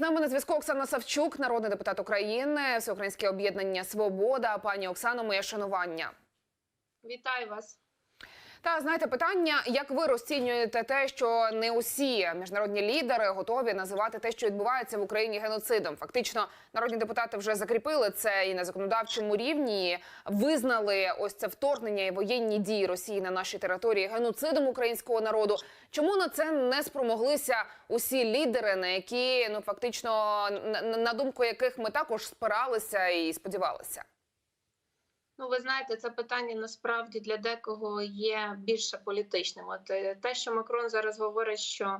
З нами на зв'язку Оксана Савчук, народний депутат України, Всеукраїнське об'єднання Свобода. Пані Оксано, моє шанування. Вітаю вас. Та знаєте питання, як ви розцінюєте те, що не усі міжнародні лідери готові називати те, що відбувається в Україні геноцидом? Фактично, народні депутати вже закріпили це і на законодавчому рівні визнали ось це вторгнення і воєнні дії Росії на нашій території геноцидом українського народу. Чому на це не спромоглися усі лідери, на які ну фактично на, думку яких ми також спиралися і сподівалися? Ну, ви знаєте, це питання насправді для декого є більше політичним. От е, те, що Макрон зараз говорить, що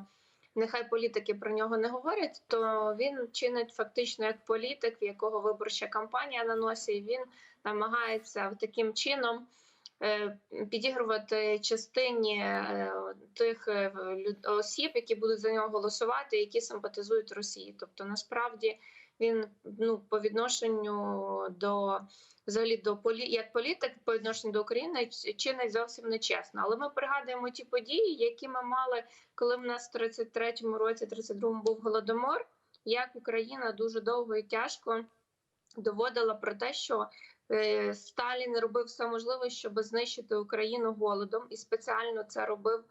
нехай політики про нього не говорять, то він чинить фактично як політик, в якого виборча кампанія на носі, і він намагається таким чином е, підігрувати частині е, тих осіб, які будуть за нього голосувати, які симпатизують Росії. Тобто, насправді він ну по відношенню до взагалі до полі як політик по відношенню до України чинить зовсім нечесно. Але ми пригадуємо ті події, які ми мали, коли в нас в 33-му році, 32-му був голодомор. Як Україна дуже довго і тяжко доводила про те, що е, Сталін робив все можливе, щоб знищити Україну голодом, і спеціально це робив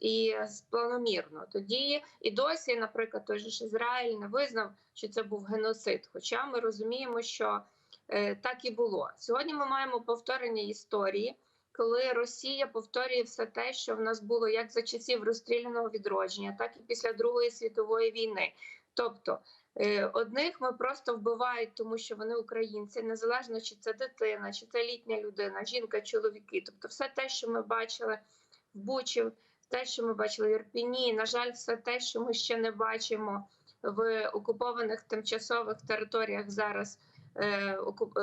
і планомірно. Тоді і досі, наприклад, той же ж Ізраїль не визнав, що це був геноцид. Хоча ми розуміємо, що е, так і було. Сьогодні ми маємо повторення історії, коли Росія повторює все те, що в нас було як за часів розстріляного відродження, так і після Другої світової війни. Тобто е, одних ми просто вбивають, тому що вони українці, незалежно чи це дитина, чи це літня людина, жінка, чоловіки. Тобто, все те, що ми бачили в Бучі, те, що ми бачили в Ірпіні, на жаль, все те, що ми ще не бачимо в окупованих тимчасових територіях зараз. е, е,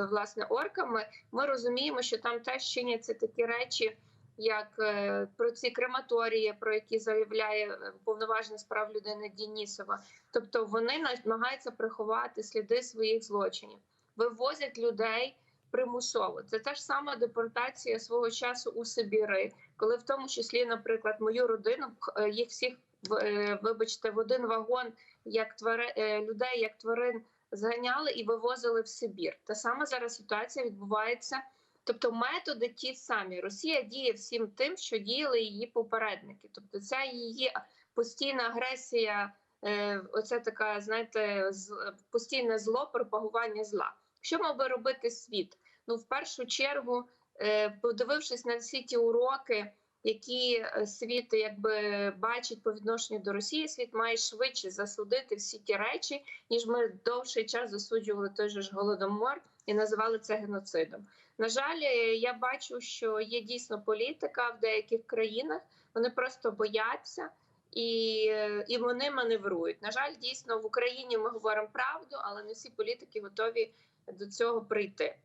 власне орками, ми розуміємо, що там теж чиняться такі речі, як е, про ці крематорії, про які заявляє е, повноважений з прав людини Дінісова. Тобто вони намагаються приховати сліди своїх злочинів, вивозять людей примусово. Це та ж сама депортація свого часу у Сибіри, коли в тому числі, наприклад, мою родину е, їх всіх е, вибачте в один вагон, як твари е, людей, як тварин зганяли і вивозили в Сибір. Та сама зараз ситуація відбувається. Тобто методи ті самі. Росія діє всім тим, що діяли її попередники. Тобто, ця її постійна агресія, оце така, знаєте, з- постійне зло, пропагування зла. Що мав би робити світ? Ну, в першу чергу, е, подивившись на всі ті уроки, які е, світ якби бачить по відношенню до Росії, світ має швидше засудити всі ті речі, ніж ми довший час засуджували той же ж голодомор і називали це геноцидом. На жаль, е, я бачу, що є дійсно політика в деяких країнах. Вони просто бояться. І, і вони маневрують. На жаль, дійсно в Україні ми говоримо правду, але не всі політики готові до цього прийти.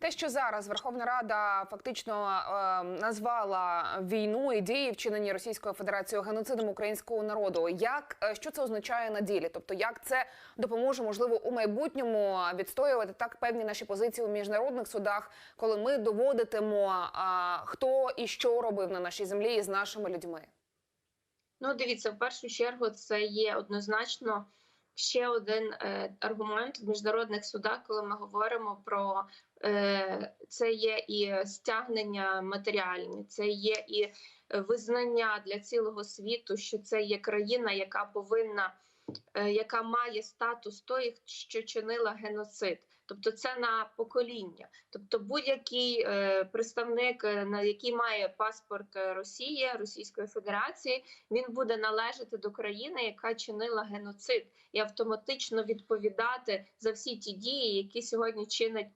Те, що зараз Верховна Рада фактично е, назвала війну і дії, вчинені Російською Федерацією геноцидом українського народу, як е, що це означає на ділі? Тобто, як це допоможе можливо у майбутньому відстоювати так певні наші позиції у міжнародних судах, коли ми доводитимо, а, хто і що робив на нашій землі із нашими людьми? Ну, дивіться, в першу чергу, це є однозначно ще один е, аргумент в міжнародних судах, коли ми говоримо про е, це є і стягнення матеріальні, це є і визнання для цілого світу, що це є країна, яка повинна. е, Яка має статус тої, що чинила геноцид, тобто це на покоління. Тобто, будь-який е, представник, е, на який має паспорт е, Росії, Російської Федерації, він буде належати до країни, яка чинила геноцид, і автоматично відповідати за всі ті дії, які сьогодні чинить е,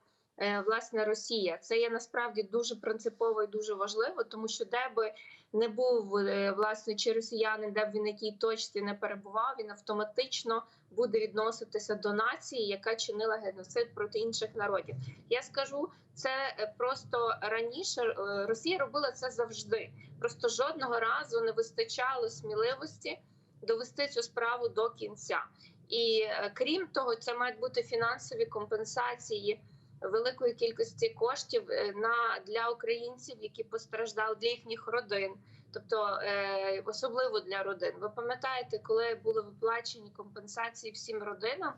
власне Росія. Це є насправді дуже принципово і дуже важливо, тому що де би не був е, власне чи росіянин, де б він якій точці не перебував, він автоматично буде відноситися до нації, яка чинила геноцид проти інших народів. Я скажу це е, просто раніше е, Росія робила це завжди. Просто жодного разу не вистачало сміливості довести цю справу до кінця. І е, крім того, це мають бути фінансові компенсації великої кількості коштів е, на для українців, які постраждали для їхніх родин. тобто е, особливо для родин. Ви пам'ятаєте, коли були виплачені компенсації всім родинам,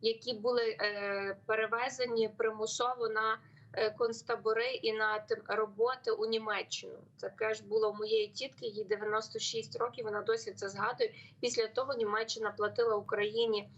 які були е, перевезені примусово на е, концтабори і на тим- роботи у Німеччину. Таке ж було у моєї тітки, їй 96 років. Вона досі це згадує. Після того Німеччина платила Україні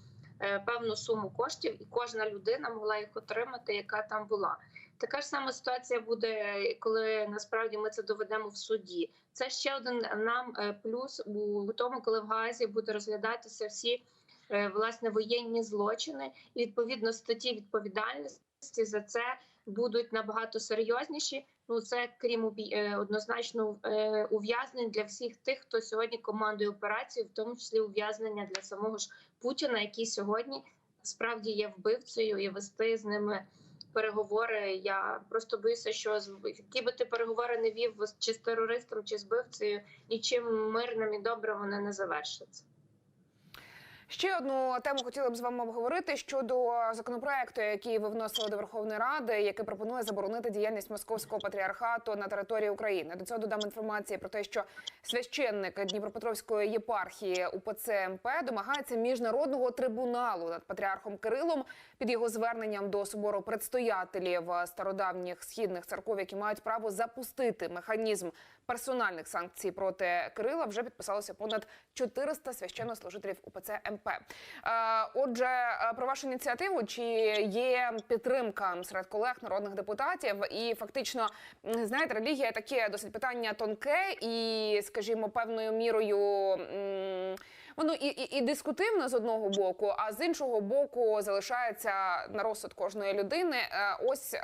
певну суму коштів, і кожна людина могла їх отримати, яка там була. Така ж сама ситуація буде, коли насправді ми це доведемо в суді. Це ще один нам е, плюс у тому, коли в Гаазі буде розглядатися всі е, власне воєнні злочини, і відповідно статті відповідальності за це будуть набагато серйозніші. Ну це крім е, однозначно е, ув'язнень для всіх тих, хто сьогодні командує операцію, в тому числі ув'язнення для самого ж Путіна, який сьогодні справді є вбивцею, і вести з ними переговори. Я просто боюся, що які би ти переговори не вів чи з терористом, чи з вбивцею, нічим мирним і добре вони не завершаться. Ще одну тему хотіла б з вами обговорити щодо законопроекту, який ви вносили до Верховної Ради, який пропонує заборонити діяльність московського патріархату на території України. До цього додам інформації про те, що священник Дніпропетровської єпархії УПЦ МП домагається міжнародного трибуналу над патріархом Кирилом під його зверненням до собору предстоятелів стародавніх східних церков, які мають право запустити механізм персональних санкцій проти Кирила. Вже підписалося понад 400 священнослужителів УПЦ МП. Е, Отже, е, про вашу ініціативу чи є підтримка серед колег народних депутатів? І фактично, знаєте, релігія таке досить питання тонке і, скажімо, певною мірою. Воно і, і, і дискутивно з одного боку, а з іншого боку залишається на розсуд кожної людини. Е, Ось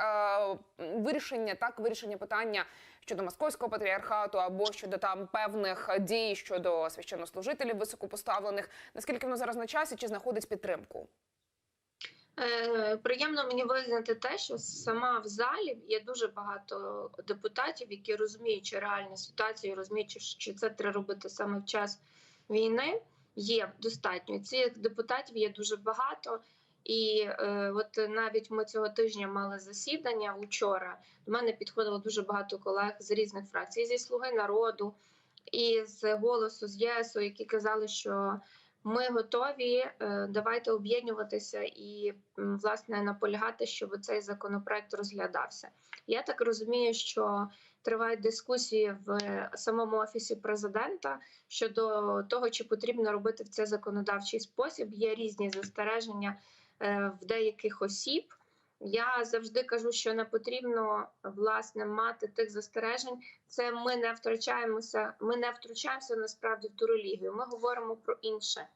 вирішення так, вирішення питання щодо московського патріархату або щодо там певних дій щодо священнослужителів високопоставлених. Наскільки воно зараз на часі чи знаходить підтримку? Е, Приємно мені визнати те, що сама в залі є дуже багато депутатів, які розуміючи реальну ситуацію, розуміючи, що це треба робити саме в час війни. Є достатньо цих депутатів є дуже багато, і е, от навіть ми цього тижня мали засідання вчора. До мене підходило дуже багато колег з різних фракцій, зі слуги народу і з голосу з ЄСу, які казали, що ми готові. е, Давайте об'єднуватися і власне наполягати, щоб цей законопроект розглядався. Я так розумію, що тривають дискусії в самому офісі президента щодо того, чи потрібно робити в це законодавчий спосіб. Є різні застереження в деяких осіб. Я завжди кажу, що не потрібно власне мати тих застережень. Це ми не втрачаємося. Ми не втручаємося насправді в ту релігію. Ми говоримо про інше.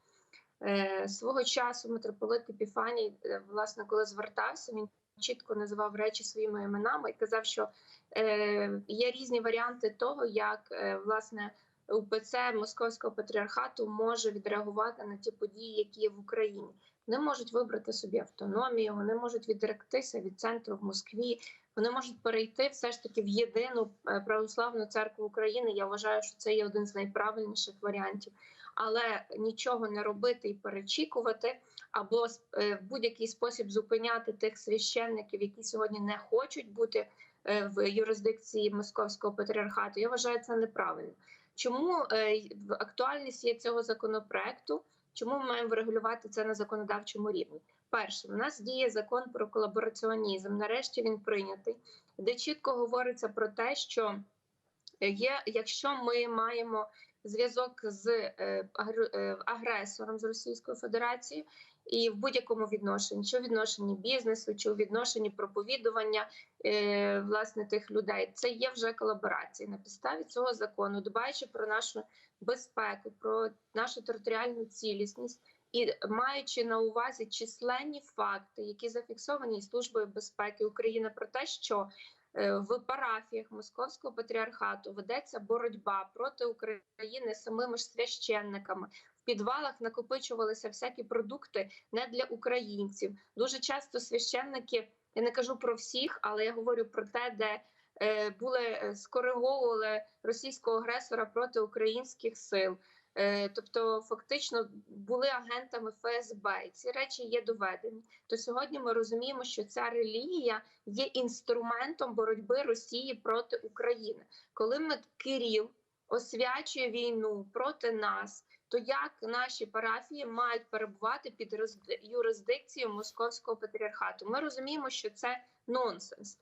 Е, свого часу митрополит Епіфаній, е, власне, коли звертався, він чітко називав речі своїми іменами і казав, що е, є різні варіанти того, як е, власне УПЦ Московського патріархату може відреагувати на ті події, які є в Україні. Вони можуть вибрати собі автономію, вони можуть відректися від центру в Москві. Вони можуть перейти все ж таки в єдину е, православну церкву України. Я вважаю, що це є один з найправильніших варіантів. Але нічого не робити і перечікувати, або е, в будь-який спосіб зупиняти тих священників, які сьогодні не хочуть бути е, в юрисдикції московського патріархату. Я вважаю це неправильно. Чому актуальність є цього законопроекту? Чому ми маємо врегулювати це на законодавчому рівні? Перше, в нас діє закон про колабораціонізм. Нарешті він прийнятий, де чітко говориться про те, що є, якщо ми маємо зв'язок з е, е, агресором з Російською Федерацією, і в будь-якому відношенні, чи у відношенні бізнесу, чи у відношенні проповідування е, власне тих людей, це є вже колаборація на підставі цього закону, дбаючи про нашу безпеку, про нашу територіальну цілісність. І маючи на увазі численні факти, які зафіксовані службою безпеки України, про те, що е, в парафіях Московського патріархату ведеться боротьба проти України самими ж священниками. Підвалах накопичувалися всякі продукти не для українців. Дуже часто священники, я не кажу про всіх, але я говорю про те, де е, були е, скориговували російського агресора проти українських сил. Е, Тобто, фактично були агентами ФСБ, і ці речі є доведені. То сьогодні ми розуміємо, що ця релігія є інструментом боротьби Росії проти України. Коли ми Кирил освячує війну проти нас, то як наші парафії мають перебувати під юрисдикцією московського патріархату? Ми розуміємо, що це нонсенс.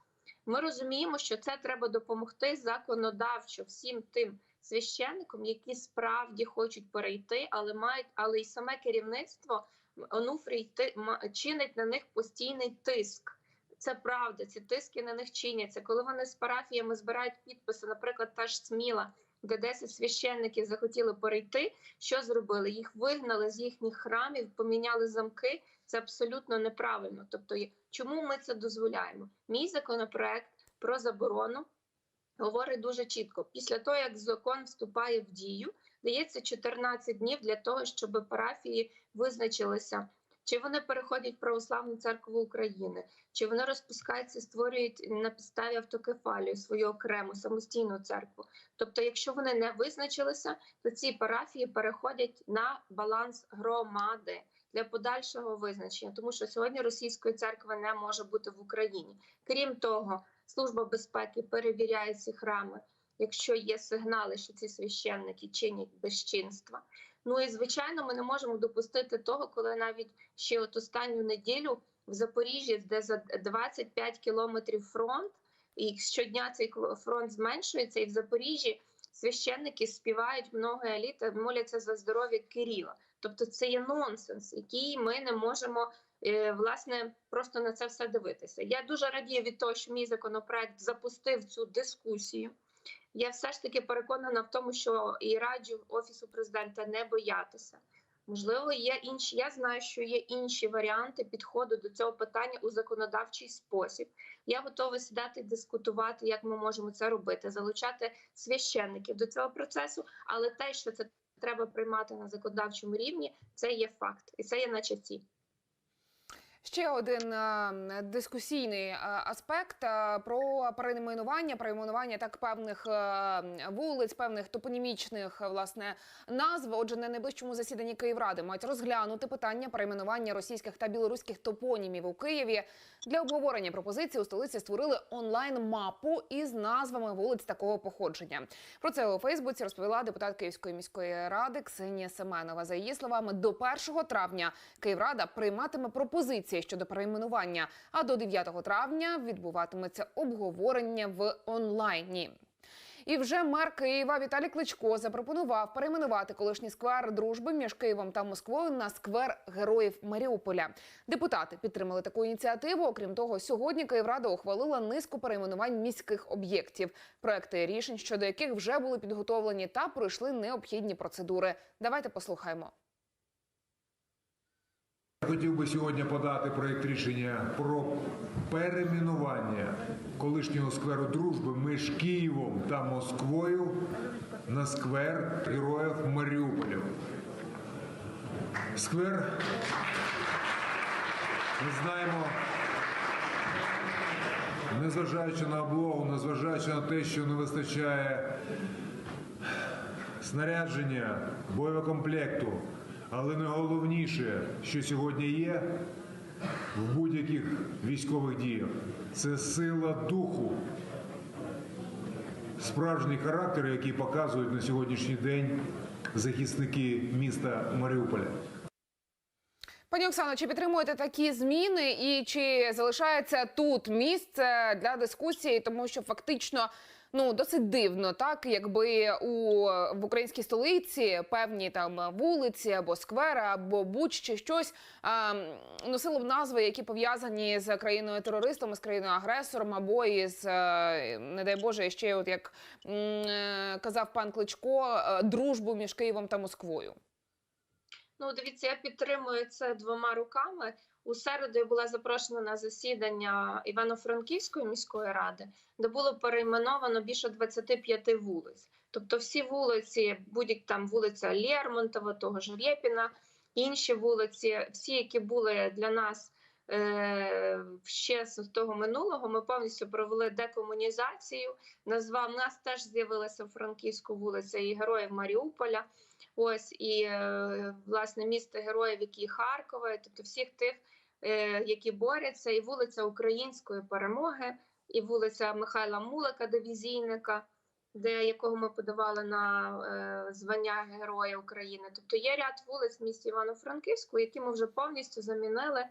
Ми розуміємо, що це треба допомогти законодавчо всім тим священникам, які справді хочуть перейти, але мають, але й саме керівництво Онуфрій чинить на них постійний тиск. Це правда, ці тиски на них чиняться. Коли вони з парафіями збирають підписи, наприклад, та ж Сміла, де 10 священників захотіли перейти, що зробили? Їх вигнали з їхніх храмів, поміняли замки. Це абсолютно неправильно. Тобто, чому ми це дозволяємо? Мій законопроект про заборону говорить дуже чітко: після того, як закон вступає в дію, дається 14 днів для того, щоб парафії визначилися. Чи вони переходять в православну церкву України, чи вони розпускаються, створюють на підставі автокефалію свою окрему самостійну церкву? Тобто, якщо вони не визначилися, то ці парафії переходять на баланс громади для подальшого визначення, тому що сьогодні російської церкви не може бути в Україні. Крім того, служба безпеки перевіряє ці храми, якщо є сигнали, що ці священники чинять безчинства. Ну і звичайно, ми не можемо допустити того, коли навіть ще от останню неділю в Запоріжжі, де за 25 кілометрів фронт, і щодня цей фронт зменшується, і в Запоріжжі священники співають много еліт, моляться за здоров'я Кирила. Тобто це є нонсенс, який ми не можемо е, власне просто на це все дивитися. Я дуже радію від того, що мій законопроект запустив цю дискусію. Я все ж таки переконана в тому, що і раджу офісу президента не боятися. Можливо, є інші. Я знаю, що є інші варіанти підходу до цього питання у законодавчий спосіб. Я готова сідати дискутувати, як ми можемо це робити, залучати священників до цього процесу. Але те, що це треба приймати на законодавчому рівні, це є факт, і це є на часі. Ще один е, дискусійний е, аспект е, про перейменування, перейменування так певних е, вулиць, певних топонімічних е, власне назв. Отже, на найближчому засіданні Київради мають розглянути питання перейменування російських та білоруських топонімів у Києві. Для обговорення пропозиції у столиці створили онлайн-мапу із назвами вулиць такого походження. Про це у Фейсбуці розповіла депутат Київської міської ради Ксенія Семенова. За її словами, до 1 травня Київрада прийматиме пропозиції щодо перейменування, а до 9 травня відбуватиметься обговорення в онлайні. І вже мер Києва Віталій Кличко запропонував перейменувати колишній сквер дружби між Києвом та Москвою на сквер героїв Маріуполя. Депутати підтримали таку ініціативу. Окрім того, сьогодні Київрада ухвалила низку перейменувань міських об'єктів, проекти рішень, щодо яких вже були підготовлені та пройшли необхідні процедури. Давайте послухаємо. Хотів би сьогодні подати проєкт рішення про перейменування колишнього скверу дружби між Києвом та Москвою на сквер героїв Маріуполя. Сквер, ми знаємо, незважаючи на облогу, незважаючи на те, що не вистачає снарядження, боєкомплекту, але найголовніше, що сьогодні є в будь-яких військових діях, це сила духу, справжній характер, який показують на сьогоднішній день захисники міста Маріуполя. Пані Оксано, чи підтримуєте такі зміни, і чи залишається тут місце для дискусії, тому що фактично. Ну, досить дивно, так якби у в українській столиці певні там вулиці або сквери, або будь-що щось а, носило б назви, які пов'язані з країною терористом, з країною агресором, або із е, не дай Боже, ще от як е, казав пан Кличко, е, дружбу між Києвом та Москвою. Ну, дивіться, я підтримую це двома руками. У середу я була запрошена на засідання Івано-Франківської міської ради, де було перейменовано більше 25 вулиць. Тобто, всі вулиці, будь-як там вулиця Лермонтова, того ж Рєпіна, інші вулиці, всі, які були для нас е, ще з того минулого, ми повністю провели декомунізацію. Назва в нас теж з'явилася Франківську вулиця і Героїв Маріуполя. Ось і е, власне місто героїв, які Харкова, тобто всіх тих, е, які борються, і вулиця Української перемоги, і вулиця Михайла Мулика, дивізійника. де якого ми подавали на е, звання Героя України. Тобто є ряд вулиць в місті Івано-Франківську, які ми вже повністю замінили,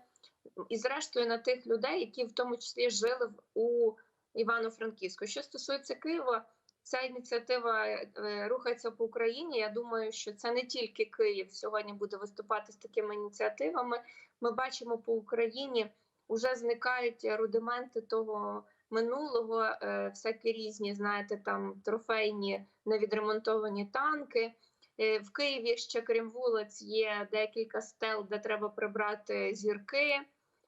і зрештою на тих людей, які в тому числі жили у Івано-Франківську. Що стосується Києва, ця ініціатива е, рухається по Україні. Я думаю, що це не тільки Київ сьогодні буде виступати з такими ініціативами. Ми бачимо по Україні вже зникають рудименти того минулого, е, всякі різні, знаєте, там трофейні невідремонтовані танки. Е, В Києві ще крім вулиць є декілька стел, де треба прибрати зірки.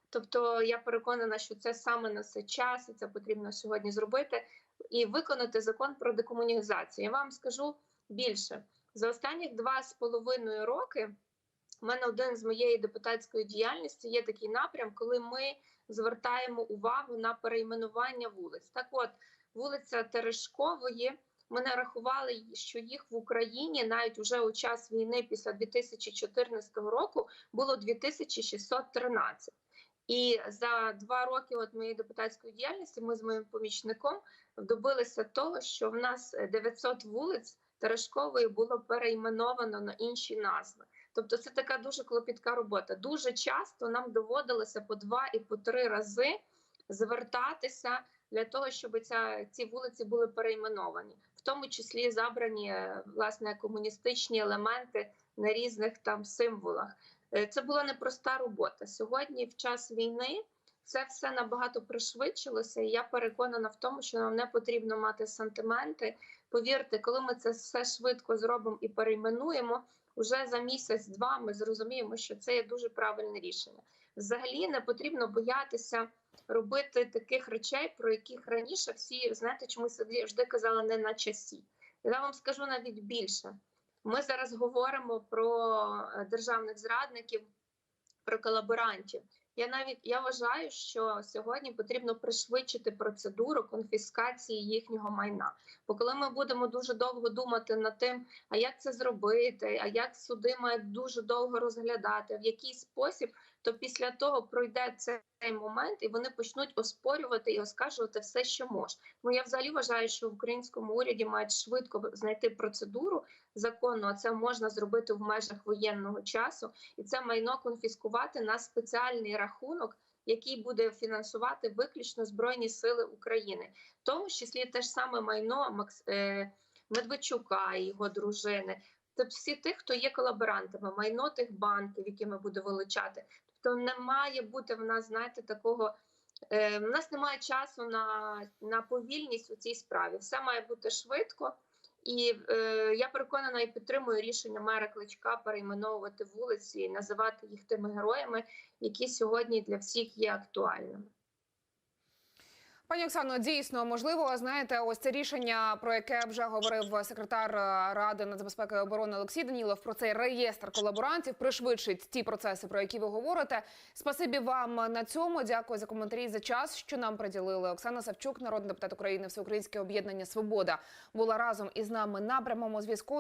Тобто я переконана, що це саме на це час, і це потрібно сьогодні зробити і виконати закон про декомунізацію. Я вам скажу більше за останні два з половиною роки. У мене один з моєї депутатської діяльності є такий напрям, коли ми звертаємо увагу на перейменування вулиць. Так, от вулиця Терешкової. Ми нарахували, що їх в Україні навіть уже у час війни після 2014 року було 2613. І за два роки от моєї депутатської діяльності ми з моїм помічником добилися того, що в нас 900 вулиць Терешкової було перейменовано на інші назви. Тобто це така дуже клопітка робота. Дуже часто нам доводилося по два і по три рази звертатися для того, щоб ця, ці вулиці були перейменовані, в тому числі забрані е, власне комуністичні елементи на різних там символах. Е, Це була непроста робота. Сьогодні, в час війни, це все набагато пришвидшилося, і я переконана в тому, що нам не потрібно мати сантименти. Повірте, коли ми це все швидко зробимо і перейменуємо, уже за місяць-два ми зрозуміємо, що це є дуже правильне рішення. Взагалі не потрібно боятися робити таких речей, про яких раніше всі знаєте, чому завжди казали не на часі. Я вам скажу навіть більше. Ми зараз говоримо про е, державних зрадників, про колаборантів. Я навіть я вважаю, що сьогодні потрібно пришвидшити процедуру конфіскації їхнього майна. Бо коли ми будемо дуже довго думати над тим, а як це зробити, а як суди мають дуже довго розглядати, в який спосіб, то після того пройде цей момент, і вони почнуть оспорювати і оскаржувати все, що можна. Ну я взагалі вважаю, що в українському уряді мають швидко знайти процедуру законну, а це можна зробити в межах воєнного часу, і це майно конфіскувати на спеціальний рахунок. Який буде фінансувати виключно збройні сили України, в тому числі те ж саме майно Макс е, Медведчука і його дружини, тобто всі тих, хто є колаборантами, майно тих банків, які ми будемо вилучати. Тобто не має бути в нас, знаєте, такого. Е, в нас немає часу на, на повільність у цій справі. Все має бути швидко. І е, я переконана і підтримую рішення мера Кличка перейменовувати вулиці і називати їх тими героями, які сьогодні для всіх є актуальними. Пані Оксано, дійсно можливо, знаєте, ось це рішення, про яке вже говорив секретар е, ради нацбезпеки і оборони Олексій Данілов, про цей реєстр колаборантів пришвидшить ті процеси, про які ви говорите. Спасибі вам на цьому. Дякую за коментарі за час, що нам приділили. Оксана Савчук, народний депутат України, Всеукраїнське об'єднання Свобода, була разом із нами на прямому зв'язку.